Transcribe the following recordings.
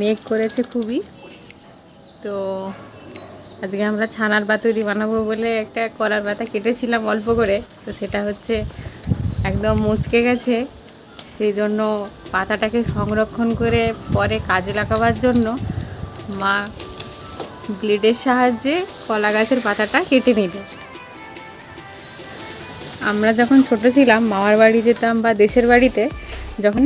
মেঘ করেছে খুবই। তো আজকে আমরা ছানার পাতুরি বানাবো বলে একটা কলার পাতা কেটেছিলাম অল্প করে। তো সেটা হচ্ছে একদম মুচকে গেছে। সেই জন্য পাতাটাকে সংরক্ষণ করে পরে কাজে লাগাবার জন্য মা ব্লেডের সাহায্যে কলা গাছের পাতাটা কেটে নিল। আমরা যখন ছোট ছিলাম, মামার বাড়ি যেতাম বা দেশের বাড়িতে, যখন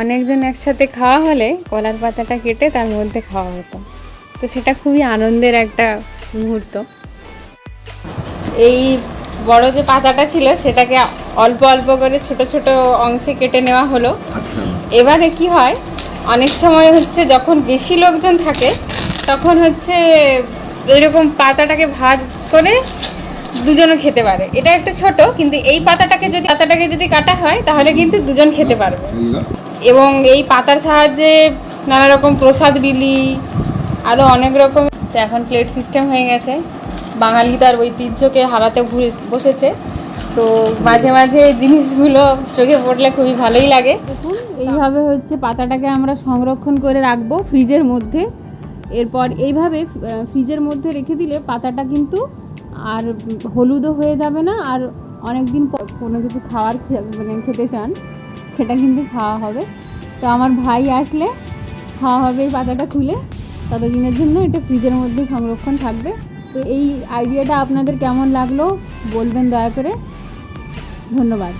অনেকজন একসাথে খাওয়া হলে কলার পাতাটা কেটে তার মধ্যে খাওয়া হতো। তো সেটা খুবই আনন্দের একটা মুহূর্ত। এই বড় যে পাতাটা ছিল, সেটাকে অল্প অল্প করে ছোট ছোট অংশে কেটে নেওয়া হলো। এবারে কি হয়, অনেক সময় হচ্ছে যখন বেশি লোকজন থাকে, তখন হচ্ছে এরকম পাতাটাকে ভাজ করে দুজনও খেতে পারে। এটা একটু ছোট, কিন্তু এই পাতাটাকে যদি পাতাটাকে যদি কাটা হয়, তাহলে কিন্তু দুজন খেতে পারবে। এবং এই পাতার সাহায্যে নানা রকম প্রসাদ বিলি আরও অনেক রকম। তো এখন প্লেট সিস্টেম হয়ে গেছে। বাঙালি তার ঐতিহ্যকে হারাতে ভুলে বসেছে। তো মাঝে মাঝে জিনিসগুলো চোখে পড়লে খুবই ভালোই লাগে। এইভাবে হচ্ছে পাতাটাকে আমরা সংরক্ষণ করে রাখব ফ্রিজের মধ্যে। এরপর এইভাবে ফ্রিজের মধ্যে রেখে দিলে পাতাটা কিন্তু আর হলুদও হয়ে যাবে না। আর অনেক দিন কোনো কিছু খাওয়ার মানে খেতে চান সেটা কিন্তু খাওয়া হবে। তো আমার ভাই আসলে খাওয়া হবে এই পাতাটা খুলে ততদিনের জন্য এটা ফ্রিজের মধ্যে সংরক্ষণ থাকবে। তো এই আইডিয়াটা আপনাদের কেমন লাগল বলবেন দয়া করে। ধন্যবাদ।